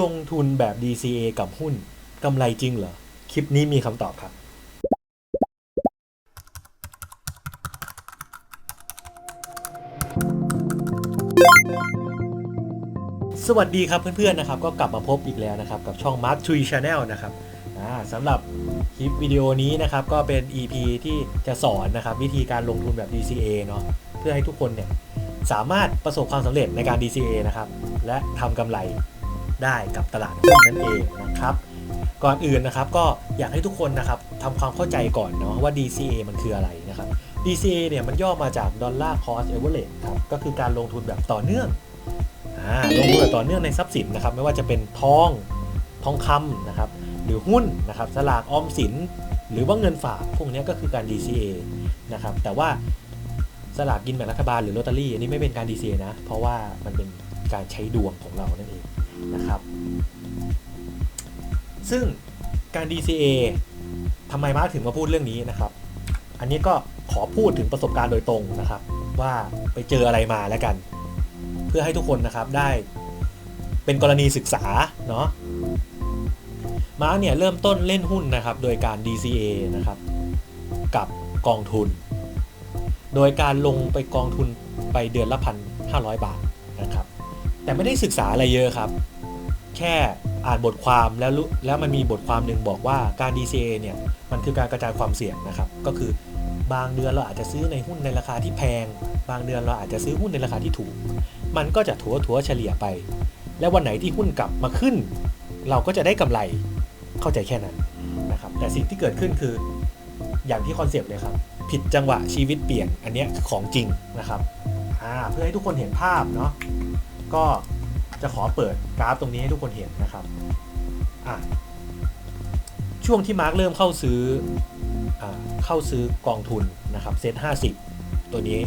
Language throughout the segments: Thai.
ลงทุนแบบ DCA กับหุ้นกำไรจริงเหรอ คลิปนี้มีคำตอบครับ สวัสดีครับเพื่อนๆนะครับ ก็กลับมาพบอีกแล้วนะครับ กับช่อง Mark Tree Channel นะครับสำหรับคลิปวิดีโอนี้นะครับก็เป็น EP ที่จะสอนนะครับวิธีการลงทุนแบบ DCA เนาะเพื่อให้ทุกคนเนี่ยสามารถประสบความสำเร็จในการ DCA นะครับและทำกำไร ได้กับตลาดหุ้นนั่นเองนะครับก่อนอื่นนะครับก็อยากให้ทุกคนนะครับทำความเข้าใจก่อนเนาะว่า DCA มันคืออะไรนะครับ DCA เนี่ยมันย่อมาจาก Dollar Cost Average ครับก็คือการลงทุนแบบต่อเนื่องอลงทุนแบบต่อเนื่องในทรัพย์สินนะครับไม่ว่าจะเป็นทองทองคำนะครับหรือหุ้นนะครับสลากออมสิน หรือว่าเงินฝากพวกนี้ก็คือการ DCA นะครับแต่ว่าสลากกินแบ่งรัฐบาลหรือลอตเตอรี่อันนี้ไม่เป็นการ DCA นะเพราะว่ามันเป็นการใช้ดวงของเรานั่นเอง นะครับ ซึ่งการ DCA ทำไมมาถึงมาพูดเรื่องนี้นะครับ อันนี้ก็ขอพูดถึงประสบการณ์โดยตรงนะครับ ว่าไปเจออะไรมาแล้วกัน เพื่อให้ทุกคนนะครับได้เป็นกรณีศึกษาเนาะมาเนี่ยเริ่มต้นเล่นหุ้นนะครับ โดยการ DCA นะครับ กับกองทุน โดยการลงไปกองทุนไปเดือนละพันห้าร้อยบาทนะครับ แต่ไม่ได้ศึกษาอะไรเยอะครับ แค่อ่านบทความแล้วแล้วมันมีบทความหนึ่งบอกว่าการ DCA เนี่ยมันคือการกระจายความเสี่ยงนะครับ ก็คือบางเดือนเราอาจจะซื้อในหุ้นในราคาที่แพง บางเดือนเราอาจจะซื้อหุ้นในราคาที่ถูก มันก็จะถัวถัวเฉลี่ยไป และวันไหนที่หุ้นกลับมาขึ้น เราก็จะได้กำไรเข้าใจแค่นั้นนะครับแต่สิ่งที่เกิดขึ้นคืออย่างที่คอนเซปต์เลยครับ ผิดจังหวะชีวิตเปลี่ยนอันนี้ของจริงนะครับเพื่อให้ทุกคนเห็นภาพเนาะก็ จะขอเปิดกราฟตรงนี้ให้ทุกคนเห็นนะครับอะช่วงที่มาร์กเริ่มเข้าซื้ออเข้าซื้อกองทุนนะครับเซ็ต50ตัวนี้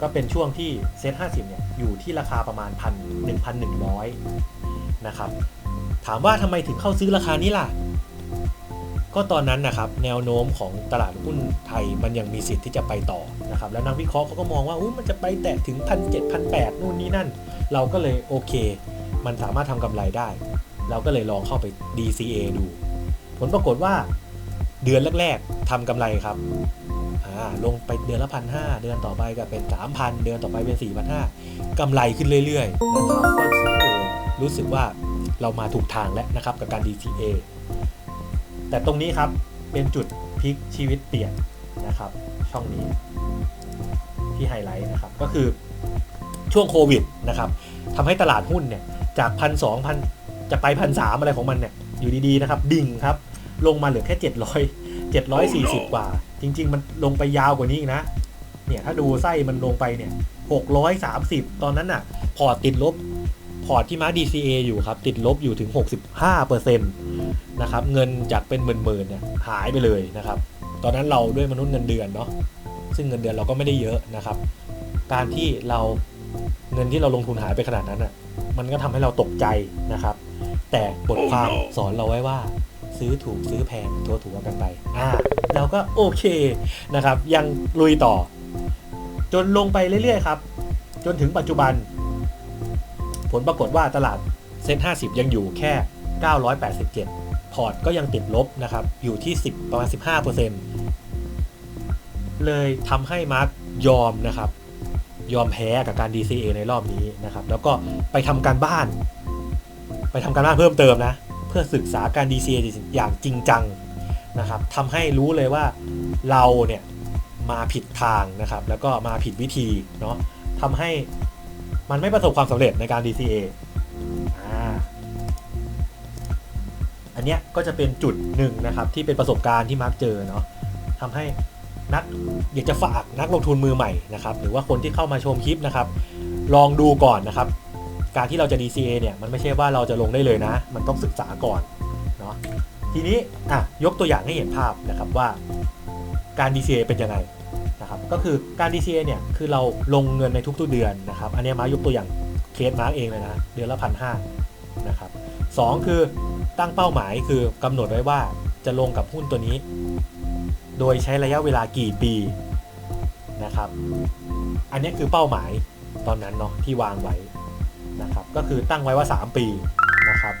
ก็เป็นช่วงที่เซ็ต50เนี่ยอยู่ที่ราคาประมาณพันหนึ่งพันหนึ่งร้อยนะครับถามว่าทำไมถึงเข้าซื้อราคานี้ล่ะ ก็ตอนนั้นนะครับแนวโน้มของตลาดหุ้นไทยมันยังมีสิทธิ์ที่จะไปต่อนะครับแล้วนักวิเคราะห์เขาก็มองว่ามันจะไปแตะถึงพันเจ็ดพันแปดนู่นนี่นั่น เราก็เลยโอเค มันสามารถทำกำไรได้ เราก็เลยลองเข้าไป DCA ดู ผลปรากฏว่าเดือนแรกๆทำกำไรครับลงไปเดือนละพันห้าเดือนต่อไปก็เป็นสามพันเดือนต่อไปเป็นสี่พันห้ากำไรขึ้นเรื่อยๆนะครับก็รู้สึกว่าเรามาถูกทางแล้วนะครับกับการ DCA แต่ตรงนี้ครับเป็นจุดพลิกชีวิตเปลี่ยนนะครับ ช่องนี้ที่ไฮไลท์นะครับก็คือช่วงโควิดนะครับทำให้ตลาดหุ้นเนี่ยจากพันสองพันจะไปพันสามอะไรของมันเนี่ยอยู่ดีๆนะครับดิ่งครับ ลงมาเหลือแค่ 700 740 กว่า จริง ๆ มันลงไปยาวกว่านี้อีกนะเนี่ยถ้าดูไส้มันลงไปเนี่ย630 ตอนนั้นน่ะ พอร์ตติดลบ พอร์ตที่มา DCA อยู่ครับ ติดลบอยู่ถึง 65% นะครับเงินจากเป็นหมื่นๆเนี่ยหายไปเลยนะครับ ตอนนั้นเราด้วยมนุษย์เงินเดือนเนาะซึ่งเงินเดือนเราก็ไม่ได้เยอะนะครับ การที่เราเงินที่เราลงทุนหายไปขนาดนั้นอะมันก็ทำให้เราตกใจนะครับ แต่บทความสอนเราไว้ว่าซื้อถูกซื้อแพงทัวถูกกันไปอ่าเราก็โอเคนะครับ ยังลุยต่อ จนลงไปเรื่อยๆครับ จนถึงปัจจุบัน ผลปรากฏว่าตลาดเซ็น50ยังอยู่แค่ 987 พอร์ตก็ยังติดลบนะครับ อยู่ที่ 10 ประมาณ 15%เลยทำให้มาร์กยอมนะครับ ยอมแพ้กับการ DCA ในรอบนี้นะครับ แล้วก็ไปทำการบ้าน ไปทำการบ้านเพิ่มเติมนะ เพื่อศึกษาการ DCA อย่างจริงจังนะครับทำให้รู้เลยว่าเราเนี่ยมาผิดทางนะครับ แล้วก็มาผิดวิธีเนาะทำให้มันไม่ประสบความสำเร็จในการ DCA อ่า เนี้ยก็จะเป็นจุดหนึ่งนะครับที่เป็นประสบการณ์ที่มาร์กเจอเนาะทำให้นักอยากจะฝากนักลงทุนมือใหม่นะครับหรือว่าคนที่เข้ามาชมคลิปนะครับ ลองดูก่อนนะครับ การที่เราจะ DCA เนี่ยมันไม่ใช่ว่าเราจะลงได้เลยนะ มันต้องศึกษาก่อนเนาะทีนี้อะยกตัวอย่างให้เห็นภาพนะครับว่าการ DCA เป็นยังไงนะครับก็คือการ DCA เนี่ยคือเราลงเงินในทุกๆเดือนนะครับ อันนี้มายกตัวอย่างเคสมาร์กเองเลยนะเดือนละพันห้า นะครับสองคือตั้งเป้าหมายคือกำหนดไว้ว่าจะลงกับหุ้นตัวนี้ โดยใช้ระยะเวลากี่ปีนะครับ อันนี้คือเป้าหมายตอนนั้นเนาะที่วางไว้นะครับ ก็คือตั้งไว้ว่า 3 ปีนะครับ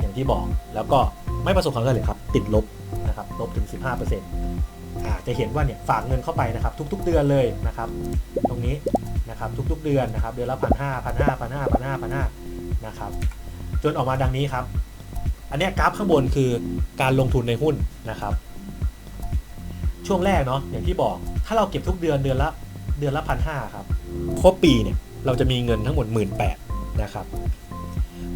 อย่างที่บอกแล้วก็ไม่ประสบความสำเร็จครับติดลบนะครับลบถึง 15%อ่าจะเห็นว่าเนี่ยฝากเงินเข้าไปนะครับ ทุก ๆ เดือนเลยนะครับ ตรงนี้นะครับทุก ๆ เดือนนะครับ เดือนละพันห้าพันห้าพันห้าพันห้าพันห้า นะครับ จนออกมาดังนี้ครับ อันนี้กราฟข้างบนคือการลงทุนในหุ้นนะครับ ช่วงแรกเนาะอย่างที่บอก ถ้าเราเก็บทุกเดือนเดือนละเดือนละพันห้าครับ ครบปีเนี่ยเราจะมีเงินทั้งหมด 1 8ื่นนะครับ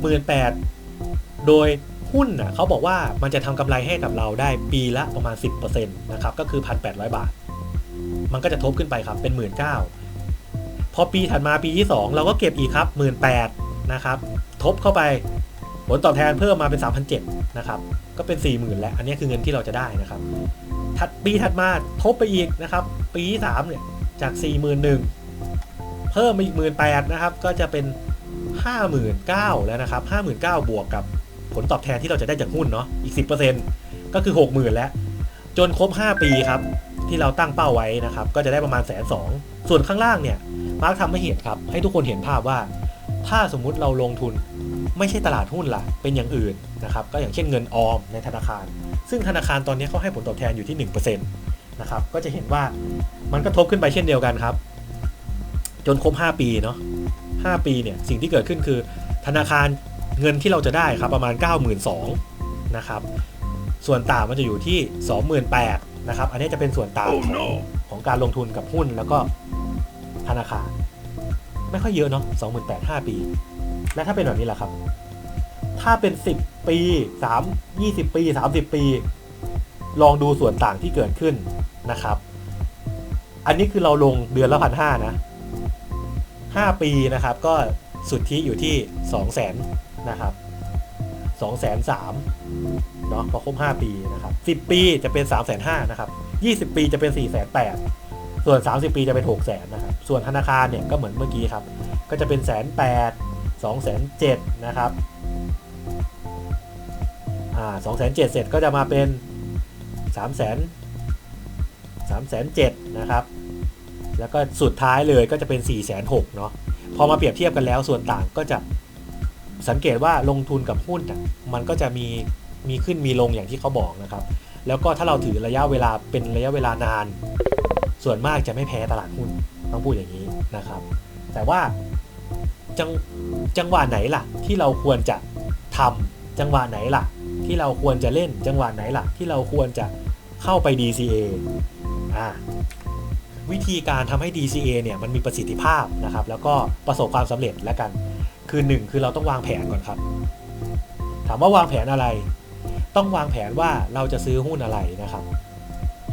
หมื่นแปดโดยหุ้นน่ะเขาบอกว่ามันจะทำกำไรให้กับเราได้ปีละประมาณ 10%นะครับก็คือ 1,800 บาท มันก็จะทบขึ้นไปครับเป็น 1 9ื่นพอปีถัดมาปีที่ 2 เราก็เก็บอีกครับ 1 8ื่น นะครับ ทบเข้าไปผลตอบแทนเพิ่มมาเป็น3,700นะครับ ก็เป็น 40,000 แล้ว อันนี้คือเงินที่เราจะได้นะครับ ถัดปีถัดมาทบไปอีกนะครับ ปีที่สามเนี่ย จาก 4 1 0 0 0 เพิ่มมาอีก 1 8 0 0 0นะครับ ก็จะเป็น 59,000 แล้วนะครับ 59,000 บวกกับผลตอบแทนที่เราจะได้จากหุ้นเนาะ อีก 10%ก็คือ 60,000 แล้ว จนครบ 5 ปีครับ ที่เราตั้งเป้าไว้นะครับ ก็จะได้ประมาณแสนสองส่วนข้างล่างเนี่ย มาร์คทำให้เห็นครับ ให้ทุกคนเห็นภาพว่า ถ้าสมมุติเราลงทุนไม่ใช่ตลาดหุ้นล่ะ เป็นอย่างอื่นนะครับก็อย่างเช่นเงินออมในธนาคาร ซึ่งธนาคารตอนนี้เขาให้ผลตอบแทนอยู่ที่ 1%นะครับก็จะเห็นว่ามันก็ทบขึ้นไปเช่นเดียวกันครับ จนครบ 5 ปีเนาะ5ปีเนี่ยสิ่งที่เกิดขึ้นคือ ธนาคารเงินที่เราจะได้ครับประมาณ 92,000นะครับส่วนต่างมันจะอยู่ที่ 28,000นะครับอันนี้จะเป็นส่วนต่างของของการลงทุนกับหุ้นแล้วก็ธนาคาร ไม่ค่อยเยอะเนาะ28,000 5ปี และถ้าเป็นแบบนี้ล่ะครับ ถ้าเป็น10ปี3 20ปี30ปี ลองดูส่วนต่างที่เกิดขึ้นนะครับ อันนี้คือเราลงเดือนละพันห้านะ5ปีนะครับก็สุทธิอยู่ที่2 0 0 0 0 0นะครับ2 0 0 0 0 3เนาะพอครบ5ปีนะครับ10ปีจะเป็น3 5 0 0 0นะครับ20ปีจะเป็น4 8 0 0 0ส่วน30ปีจะเป็น6 0 0 0 0นะครับ ส่วนธนาคารเนี่ยก็เหมือนเมื่อกี้ครับ ก็จะเป็นแสนแปดสองแสนเจ็ดนะครับอ่าสองแสนเจ็ดเสร็จก็จะมาเป็นสามแสนสามแสนเจ็ดนะครับ แล้วก็สุดท้ายเลยก็จะเป็น4ี่แสนหกเนาะ พอมาเปรียบเทียบกันแล้วส่วนต่างก็จะสังเกตว่าลงทุนกับหุ้นอะมันก็จะมีมีขึ้นมีลงอย่างที่เขาบอกนะครับ แล้วก็ถ้าเราถือระยะเวลาเป็นระยะเวลานาน ส่วนมากจะไม่แพ้ตลาดหุ้น ต้องพูดอย่างนี้นะครับ แต่ว่าจังจังหวะไหนล่ะ ที่เราควรจะทำจังหวะไหนล่ะ ที่เราควรจะเล่นจังหวะไหนล่ะ ที่เราควรจะเข้าไป DCA อ่าวิธีการทำให้ DCA เนี่ยมันมีประสิทธิภาพนะครับ แล้วก็ประสบความสำเร็จแล้วกัน คือหนึ่งคือเราต้องวางแผนก่อนครับ ถามว่าวางแผนอะไร ต้องวางแผนว่าเราจะซื้อหุ้นอะไรนะครับ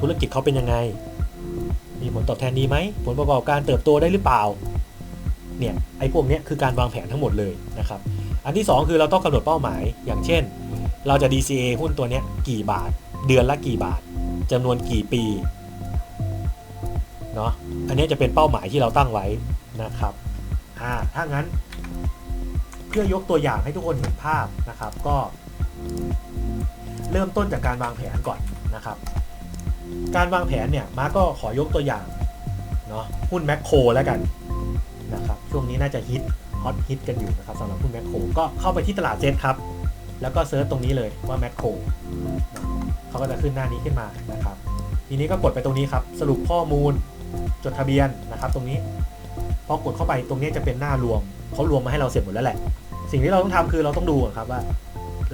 ธุรกิจเขาเป็นยังไง มีผลตอบแทนดีไหม ผลประกอบการเติบโตได้หรือเปล่า เนี่ย ไอ้พวกเนี้ยคือการวางแผนทั้งหมดเลยนะครับ อันที่ 2 คือเราต้องกำหนดเป้าหมาย อย่างเช่น เราจะ DCA หุ้นตัวเนี้ยกี่บาท เดือนละกี่บาทจำนวนกี่ปี เนาะอันนี้จะเป็นเป้าหมายที่เราตั้งไว้นะครับ อ่า ถ้างั้น เพื่อยกตัวอย่างให้ทุกคนเห็นภาพนะครับ ก็ เริ่มต้นจากการวางแผนก่อนนะครับ การวางแผนเนี่ยมาก็ขอยกตัวอย่างเนาะหุ้นแมคโครแล้วกันนะครับช่วงนี้น่าจะฮิตฮอตฮิตกันอยู่นะครับสำหรับหุ้นแมคโครก็เข้าไปที่ตลาดเจ็ตครับ แล้วก็เซิร์ชตรงนี้เลยว่าแมคโครเขาก็จะขึ้นหน้านี้ขึ้นมานะครับ ทีนี้ก็กดไปตรงนี้ครับ สรุปข้อมูลจดทะเบียนนะครับ ตรงนี้พอกดเข้าไปตรงนี้จะเป็นหน้ารวมเขารวมมาให้เราเสร็จหมดแล้วแหละ สิ่งที่เราต้องทำคือเราต้องดูก่อนครับว่า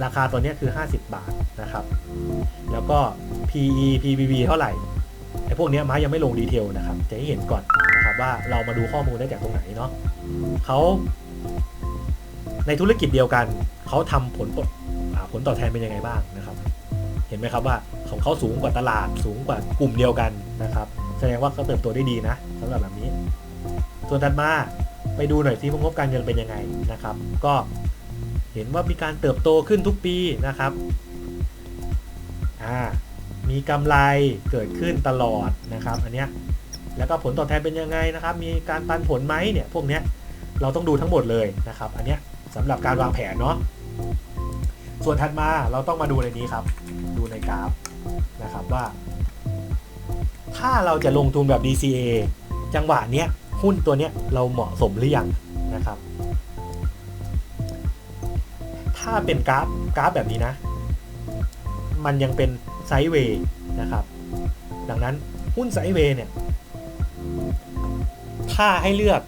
ราคาตัวนี้คือ 50 บาทนะครับ แล้วก็ PE PBV เท่าไหร่ไอ้พวกนี้ม้ายังไม่ลงดีเทลนะครับจะให้เห็นก่อนนะครับว่าเรามาดูข้อมูลได้จากตรงไหนเนาะเขาในธุรกิจเดียวกันเขาทำผลอ่าผลตอบแทนเป็นยังไงบ้างนะครับ เห็นไหมครับว่าของเขาสูงกว่าตลาดสูงกว่ากลุ่มเดียวกันนะครับ แสดงว่าเขาเติบโตได้ดีนะสำหรับแบบนี้ ส่วนถัดมาไปดูหน่อยซิว่างบการเงินเป็นยังไงนะครับ ก็ เห็นว่ามีการเติบโตขึ้นทุกปีนะครับอ่ามีกำไรเกิดขึ้นตลอดนะครับอันเนี้ยแล้วก็ผลตอบแทนเป็นยังไงนะครับ มีการปันผลไหมเนี่ยพวกเนี้ยเราต้องดูทั้งหมดเลยนะครับ อันเนี้ยสำหรับการวางแผนเนาะส่วนถัดมาเราต้องมาดูในนี้ครับ ดูในกราฟนะครับว่า ถ้าเราจะลงทุนแบบ DCA จังหวะเนี้ยหุ้นตัวเนี้ยเราเหมาะสมหรือยังนะครับ ถ้าเป็นกราฟกราฟแบบนี้นะ มันยังเป็นไซด์เวย์นะครับ ดังนั้นหุ้นไซด์เวย์เนี่ย ถ้าให้เลือก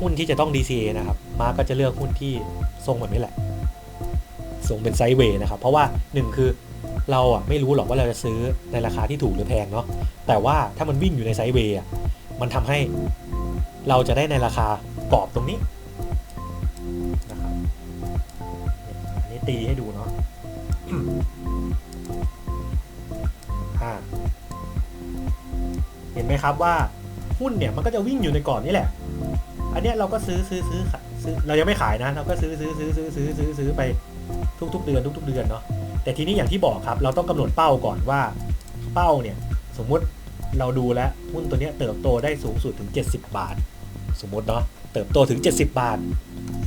หุ้นที่จะต้อง DCA นะครับมาร์กก็จะเลือกหุ้นที่ทรงแบบนี้แหละทรงเป็นไซด์เวย์นะครับ เพราะว่าหนึ่งคือเราอะไม่รู้หรอกว่าเราจะซื้อในราคาที่ถูกหรือแพงเนาะแต่ว่าถ้ามันวิ่งอยู่ในไซด์เวย์มันทำให้เราจะได้ในราคากรอบตรงนี้ ตีให้ดูเนาะอ่าเห็นไหมครับว่าหุ้นเนี่ยมันก็จะวิ่งอยู่ในกรอบนี้แหละ อันนี้เราก็ซื้อซื้อซื้อซื้อเรายังไม่ขายนะ เราก็ซื้อซื้อซื้อซื้อซื้อซื้อซื้อไปทุก ๆ เดือนทุก ๆ เดือนเนาะ แต่ทีนี้อย่างที่บอกครับ เราต้องกำหนดเป้าก่อนว่าเป้าเนี่ยสมมุติเราดูแล้วหุ้นตัวเนี้ยเติบโตได้สูงสุดถึง 70 บาท สมมติเนาะเติบโตถึง 70 บาท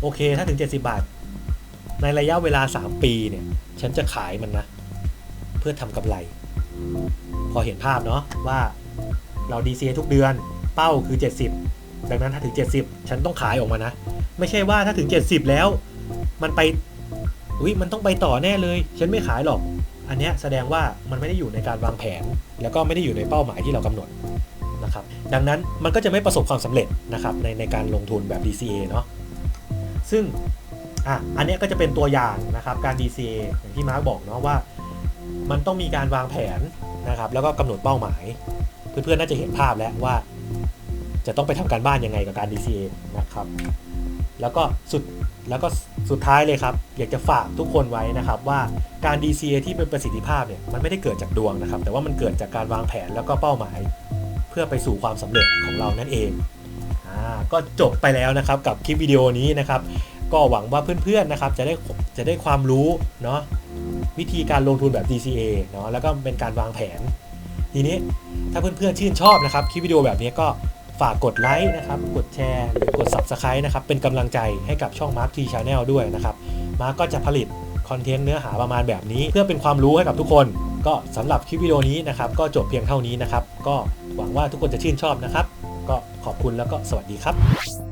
โอเคถ้าถึง 70 บาท ในระยะเวลา 3 ปีเนี่ย ฉันจะขายมันนะ เพื่อทำกำไร พอเห็นภาพเนาะว่าเรา DCA ทุกเดือน เป้าคือ 70 ดังนั้นถ้าถึง 70 ฉันต้องขายออกมานะ ไม่ใช่ว่าถ้าถึง 70 แล้ว มันไปอุ้ยมันต้องไปต่อแน่เลย ฉันไม่ขายหรอก อันนี้แสดงว่ามันไม่ได้อยู่ในการวางแผน แล้วก็ไม่ได้อยู่ในเป้าหมายที่เรากำหนดนะครับ ดังนั้นมันก็จะไม่ประสบความสำเร็จนะครับในในการลงทุนแบบ DCA เนาะซึ่ง อะอันนี้ก็จะเป็นตัวอย่างนะครับการ DCA อย่างที่มาร์กบอกเนาะว่า มันต้องมีการวางแผนนะครับแล้วก็กำหนดเป้าหมาย เพื่อนๆน่าจะเห็นภาพแล้วว่า จะต้องไปทำการบ้านยังไงกับการ DCA นะครับแล้วก็สุดแล้วก็สุดท้ายเลยครับ อยากจะฝากทุกคนไว้นะครับว่าการ DCA ที่เป็นประสิทธิภาพเนี่ยมันไม่ได้เกิดจากดวงนะครับ แต่ว่ามันเกิดจากการวางแผนแล้วก็เป้าหมาย เพื่อไปสู่ความสำเร็จของเรานั่นเองอ่าก็จบไปแล้วนะครับกับคลิปวิดีโอนี้นะครับ ก็หวังว่าเพื่อนๆนะครับจะได้จะได้ความรู้เนาะวิธีการลงทุนแบบ DCA เนาะแล้วก็เป็นการวางแผน ทีนี้ถ้าเพื่อนๆชื่นชอบนะครับคลิปวิดีโอแบบนี้ก็ฝากกดไลค์นะครับกดแชร์หรือกด Subscribe นะครับเป็นกำลังใจให้กับช่อง Mark T Channel ด้วยนะครับมาร์กก็จะผลิตคอนเทนต์เนื้อหาประมาณแบบนี้ เพื่อเป็นความรู้ให้กับทุกคน ก็สำหรับคลิปวิดีโอนี้นะครับก็จบเพียงเท่านี้นะครับก็หวังว่าทุกคนจะชื่นชอบนะครับ ก็ขอบคุณแล้วก็สวัสดีครับ